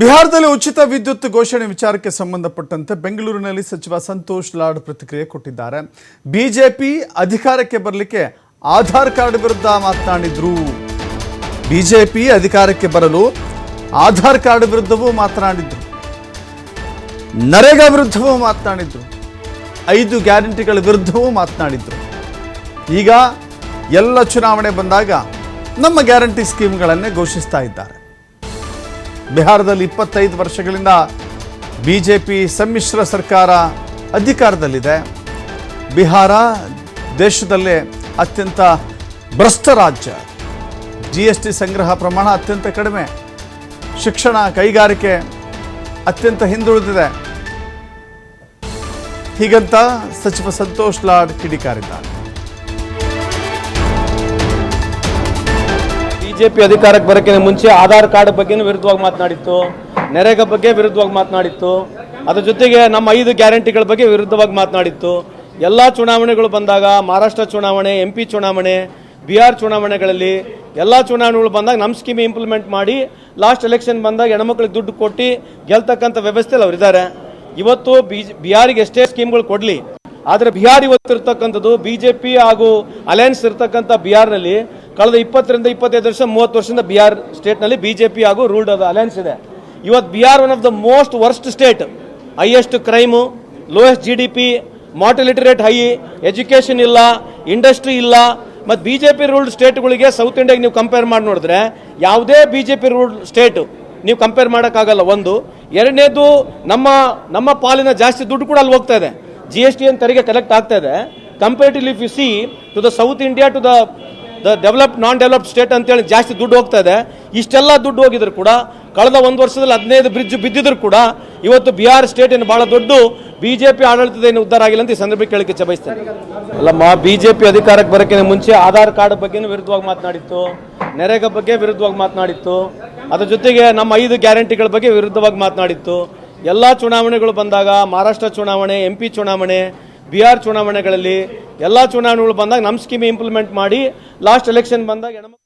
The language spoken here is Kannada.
ಬಿಹಾರದಲ್ಲಿ ಉಚಿತ ವಿದ್ಯುತ್ ಘೋಷಣೆ ವಿಚಾರಕ್ಕೆ ಸಂಬಂಧಪಟ್ಟಂತೆ ಬೆಂಗಳೂರಿನಲ್ಲಿ ಸಚಿವ ಸಂತೋಷ್ ಲಾಡ್ ಪ್ರತಿಕ್ರಿಯೆ ಕೊಟ್ಟಿದ್ದಾರೆ. ಬಿಜೆಪಿ ಅಧಿಕಾರಕ್ಕೆ ಬರಲಿಕ್ಕೆ ಆಧಾರ್ ಕಾರ್ಡ್ ವಿರುದ್ಧ ಮಾತನಾಡಿದ್ರು. ಬಿಜೆಪಿ ಅಧಿಕಾರಕ್ಕೆ ಬರಲು ಆಧಾರ್ ಕಾರ್ಡ್ ವಿರುದ್ಧವೂ ಮಾತನಾಡಿದ್ರು. ನರೇಗಾ ವಿರುದ್ಧವೂ ಮಾತನಾಡಿದ್ರು. ಐದು ಗ್ಯಾರಂಟಿಗಳ ವಿರುದ್ಧವೂ ಮಾತನಾಡಿದ್ರು. ಈಗ ಎಲ್ಲ ಚುನಾವಣೆ ಬಂದಾಗ ನಮ್ಮ ಗ್ಯಾರಂಟಿ ಸ್ಕೀಮ್ಗಳನ್ನೇ ಘೋಷಿಸ್ತಾ ಇದ್ದಾರೆ. ಬಿಹಾರದಲ್ಲಿ ಇಪ್ಪತ್ತೈದು ವರ್ಷಗಳಿಂದ ಬಿ ಜೆ ಸಮ್ಮಿಶ್ರ ಸರ್ಕಾರ ಅಧಿಕಾರದಲ್ಲಿದೆ. ಬಿಹಾರ ದೇಶದಲ್ಲೇ ಅತ್ಯಂತ ಭ್ರಷ್ಟ ರಾಜ್ಯ. ಜಿ ಎಸ್ ಟಿ ಸಂಗ್ರಹ ಪ್ರಮಾಣ ಅತ್ಯಂತ ಕಡಿಮೆ. ಶಿಕ್ಷಣ ಕೈಗಾರಿಕೆ ಅತ್ಯಂತ ಹಿಂದುಳಿದಿದೆ. ಹೀಗಂತ ಸಚಿವ ಸಂತೋಷ್ ಲಾಡ್ ಕಿಡಿಕಾರಿದ್ದಾರೆ. ಬಿಜೆಪಿ ಅಧಿಕಾರಕ್ಕೆ ಬರೋಕ್ಕಿಂತ ಮುಂಚೆ ಆಧಾರ್ ಕಾರ್ಡ್ ಬಗ್ಗೆನೂ ವಿರುದ್ಧವಾಗಿ ಮಾತನಾಡಿತ್ತು, ನೆರೆಗ ಬಗ್ಗೆ ವಿರುದ್ಧವಾಗಿ ಮಾತನಾಡಿತ್ತು, ಅದ್ರ ಜೊತೆಗೆ ನಮ್ಮ ಐದು ಗ್ಯಾರಂಟಿಗಳ ಬಗ್ಗೆ ವಿರುದ್ಧವಾಗಿ ಮಾತನಾಡಿತ್ತು. ಎಲ್ಲ ಚುನಾವಣೆಗಳು ಬಂದಾಗ, ಮಹಾರಾಷ್ಟ್ರ ಚುನಾವಣೆ ಎಂ ಚುನಾವಣೆ ಬಿಹಾರ್ ಚುನಾವಣೆಗಳಲ್ಲಿ ಎಲ್ಲ ಚುನಾವಣೆಗಳು ಬಂದಾಗ ನಮ್ಮ ಸ್ಕೀಮ್ ಇಂಪ್ಲಿಮೆಂಟ್ ಮಾಡಿ ಲಾಸ್ಟ್ ಎಲೆಕ್ಷನ್ ಬಂದಾಗ ಹೆಣ್ಮಕ್ಳಿಗೆ ದುಡ್ಡು ಕೊಟ್ಟು ಗೆಲ್ತಕ್ಕಂಥ ವ್ಯವಸ್ಥೆಯಲ್ಲಿ ಅವರಿದ್ದಾರೆ ಇವತ್ತು ಬಿ ಬಿಹಾರಿಗೆ ಎಷ್ಟೇ ಸ್ಕೀಮ್ಗಳು ಕೊಡಲಿ, ಆದರೆ ಬಿಹಾರ್ ಇವತ್ತಿರ್ತಕ್ಕಂಥದ್ದು ಪಿ ಹಾಗೂ ಅಲಯನ್ಸ್ ಇರ್ತಕ್ಕಂಥ ಬಿಹಾರ್ನಲ್ಲಿ ಕಳೆದ ಇಪ್ಪತ್ತರಿಂದ ಇಪ್ಪತ್ತೈದು ವರ್ಷ, ಮೂವತ್ತು ವರ್ಷದಿಂದ ಬಿಹಾರ್ ಸ್ಟೇಟ್ನಲ್ಲಿ ಪಿ ಹಾಗೂ ರೂಲ್ಡ್ ಅಲಯನ್ಸ್ ಇದೆ. ಇವತ್ತು Bihar one of the most worst state highest crime lowest G D P mortality rate high education ಇಲ್ಲ ಇಂಡಸ್ಟ್ರಿ ಇಲ್ಲ. ಮತ್ತು ಬಿ ಜೆ ಪಿ ರೂಲ್ಡ್ ಸ್ಟೇಟ್ಗಳಿಗೆ ಸೌತ್ ಇಂಡಿಯಾಗೆ ನೀವು ಕಂಪೇರ್ ಮಾಡಿ ನೋಡಿದ್ರೆ, ಯಾವುದೇ B J P ruled state ನೀವು ಕಂಪೇರ್ ಮಾಡೋಕ್ಕಾಗಲ್ಲ ಒಂದು. ಎರಡನೇದು, ನಮ್ಮ ನಮ್ಮ ಪಾಲಿನ ಜಾಸ್ತಿ ದುಡ್ಡು ಕೂಡ ಅಲ್ಲಿ ಹೋಗ್ತಾ ಇದೆ. ಜಿ ಎಸ್ ಟಿ ಅಂತ ತೆರಿಗೆ ಕಲೆಕ್ಟ್ ಆಗ್ತಾ ಇದೆ. Comparatively you see to the South India to the develop non developed state ಅಂತೇಳಿ ಜಾಸ್ತಿ ದುಡ್ಡು ಹೋಗ್ತಾ ಇದೆ. ಇಷ್ಟೆಲ್ಲ ದುಡ್ಡು ಹೋಗಿದ್ರು ಕೂಡ, ಕಳೆದ ಒಂದು ವರ್ಷದಲ್ಲಿ ಹದಿನೈದು ಬ್ರಿಡ್ಜ್ ಬಿದ್ದಿದ್ರು ಕೂಡ, ಇವತ್ತು ಬಿಹಾರ್ ಸ್ಟೇಟ್ ಏನು ಭಾಳ ದೊಡ್ಡ ಬಿಜೆಪಿ ಆಡಳಿತದ ಏನು ಉದ್ಧಾರ ಆಗಿಲ್ಲ ಅಂತ ಈ ಸಂದರ್ಭಕ್ಕೆ ಕೇಳಕ್ಕೆ ಚಬಯಿಸ್ತೇನೆ ಅಲ್ಲಮ್ಮ, ಬಿಜೆಪಿ ಅಧಿಕಾರಕ್ಕೆ ಬರೋಕ್ಕಿಂತ ಮುಂಚೆ ಆಧಾರ್ ಕಾರ್ಡ್ ಬಗ್ಗೆನೂ ವಿರುದ್ಧವಾಗಿ ಮಾತನಾಡಿತ್ತು, ನೆರೆಗ ಬಗ್ಗೆ ವಿರುದ್ಧವಾಗಿ ಮಾತನಾಡಿತ್ತು, ಅದ್ರ ಜೊತೆಗೆ ನಮ್ಮ ಐದು ಗ್ಯಾರಂಟಿಗಳ ಬಗ್ಗೆ ವಿರುದ್ಧವಾಗಿ ಮಾತನಾಡಿತ್ತು. ಎಲ್ಲ ಚುನಾವಣೆಗಳು ಬಂದಾಗ, ಮಹಾರಾಷ್ಟ್ರ ಚುನಾವಣೆ, ಎಂ ಪಿ ಚುನಾವಣೆ ಬಿಹಾರ್ ಚುನಾವಣೆಗಳಲ್ಲಿ ಎಲ್ಲ ಚುನಾವಣೆಗಳು ಬಂದಾಗ ನಮ್ಮ ಸ್ಕೀಮ್ ಇಂಪ್ಲಿಮೆಂಟ್ ಮಾಡಿ ಲಾಸ್ಟ್ ಎಲೆಕ್ಷನ್ ಬಂದಾಗ